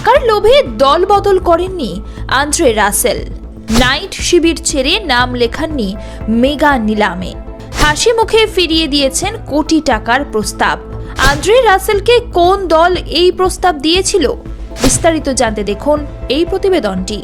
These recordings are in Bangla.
টাকার লোভে দল বদল করেননি আন্দ্রে রাসেল। নাইট শিবির ছেড়ে নাম লেখাননি মেগা নিলামে। হাসি মুখে ফিরিয়ে দিয়েছেন কোটি টাকার প্রস্তাব। আন্দ্রে রাসেলকে কোন দল এই প্রস্তাব দিয়েছিল? বিস্তারিত জানতে দেখুন এই প্রতিবেদনটি।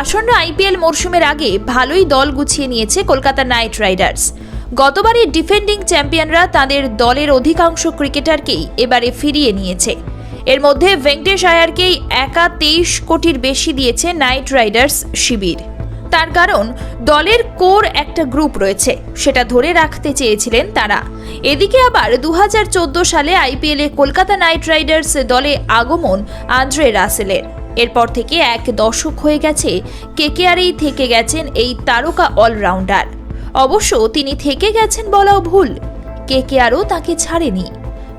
আসন্ন আইপিএল মরশুমের আগে ভালোই দল গুছিয়ে নিয়েছে কলকাতা নাইট রাইডার্স। গতবারের ডিফেন্ডিং চ্যাম্পিয়নরা তাদের দলের অধিকাংশ ক্রিকেটারকেই এবারে ফিরিয়ে নিয়েছে। এর মধ্যে ভেঙ্কটেশ আয়ারকেই একা তেইশ কোটির বেশি দিয়েছে নাইট রাইডার্স শিবির। তার কারণ, দলের কোর একটা গ্রুপ রয়েছে, সেটা ধরে রাখতে চেয়েছিলেন তারা। এদিকে আবার দু হাজার চোদ্দ সালে আইপিএলে কলকাতা নাইট রাইডার্স দলে আগমন আন্দ্রে রাসেলের। এরপর থেকে এক দশক হয়ে গেছে, কেকেআরেই থেকে গেছেন এই তারকা অলরাউন্ডার। অবশ্য তিনি থেকে গেছেন বলাও ভুল। কেকেআরও তাকে ছাড়েনি।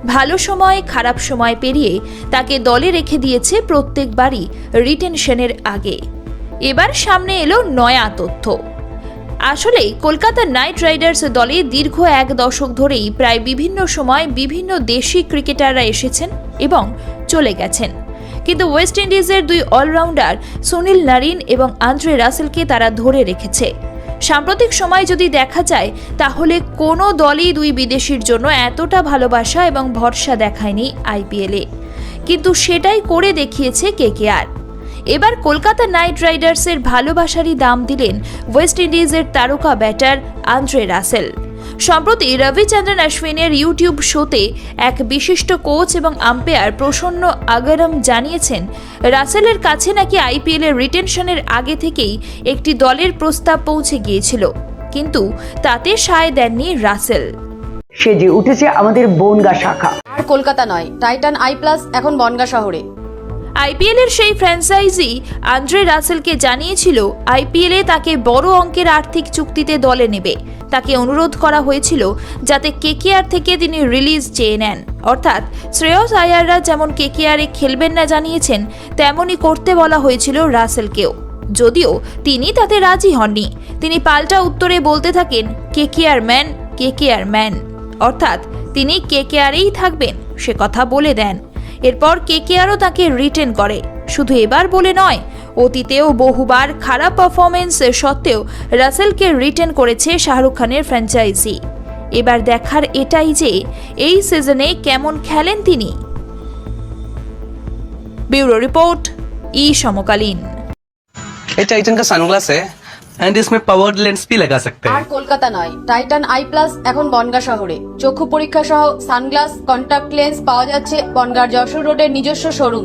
ভালো সময়, খারাপ সময় পেরিয়ে তাকে দলে রেখে দিয়েছে প্রত্যেকবারই রিটেনশনের আগে। এবার সামনে এলো নয়া তথ্য। আসলে কলকাতা নাইট রাইডার্স দলে দীর্ঘ এক দশক ধরেই প্রায় বিভিন্ন সময় বিভিন্ন দেশি ক্রিকেটাররা এসেছেন এবং চলে গেছেন। কিন্তু ওয়েস্ট ইন্ডিজের দুই অলরাউন্ডার সুনীল নারিন এবং আন্দ্রে রাসেলকে তারা ধরে রেখেছে। সাম্প্রতিক সময় যদি দেখা যায়, তাহলে কোনো দলই দুই বিদেশির জন্য এতটা ভালোবাসা এবং ভরসা দেখায়নি আইপিএলে। কিন্তু সেটাই করে দেখিয়েছে কেকেআর। এবার কলকাতা নাইট রাইডার্সের ভালোবাসারই দাম দিলেন ওয়েস্ট ইন্ডিজের তারকা ব্যাটার আন্দ্রে রাসেল। সম্প্রতি রবিচন্দ্রন অশ্বিনের ইউটিউব শোতে এক বিশিষ্ট কোচ এবং আম্পায়ার প্রসন্ন আগারম জানিয়েছেন রাসেলের কাছে নাকি আইপিএল এর রিটেনশনের আগে থেকেই একটি দলের প্রস্তাব পৌঁছে গিয়েছিল কিন্তু তাতে সায় দেননি রাসেল। সেজে উঠেছে আমাদের বনগা শাখা। আর কলকাতা নয় টাইটান আই প্লাস এখন বনগা শহরে। আইপিএল এর সেই ফ্র্যাঞ্চাইজি আন্দ্রে রাসেলকে জানিয়েছিল আইপিএলে তাকে বড় অঙ্কের আর্থিক চুক্তিতে দলে নেবে। তাকে অনুরোধ করা হয়েছিল যাতে কেকেআর থেকে তিনি রিলিজ চেয়ে নেন। অর্থাৎ শ্রেয়স আয়াররা যেমন কেকেআরে খেলবেন না জানিয়েছেন, তেমনই করতে বলা হয়েছিল রাসেলকেও। যদিও তিনি তাতে রাজি হননি। তিনি পাল্টা উত্তরে বলতে থাকেন, কেকেআর ম্যান কেকেআর ম্যান। অর্থাৎ তিনি কেকেআরেই থাকবেন, সে কথা বলে দেন। এরপর কেকেআরও তাকে রিটেন করে। শুধু এবার বলে নয় অতীতেও বহুবার খারাপ পারফরমেন্স সত্ত্বেও রাসেলকে রিটেন করেছে শাহরুখ খানের ফ্র্যাঞ্চাইজি এবার দেখার এটাই যে এই সিজনে কেমন খেলেন তিনি ব্যুরো রিপোর্ট ই সমকালীন ये टाइटन का सनग्लास है एंड इसमें पावर्ड लेंस भी लगा सकते আর हैं কলকাতা নয় টাইটান আই প্লাস এখন বনগা শহরে চক্ষু পরীক্ষা সহ সানগ্লাস কন্টাক্ট লেন্স পাওয়া যাচ্ছে বনগার যশোর রোডের নিজস্ব শোরুম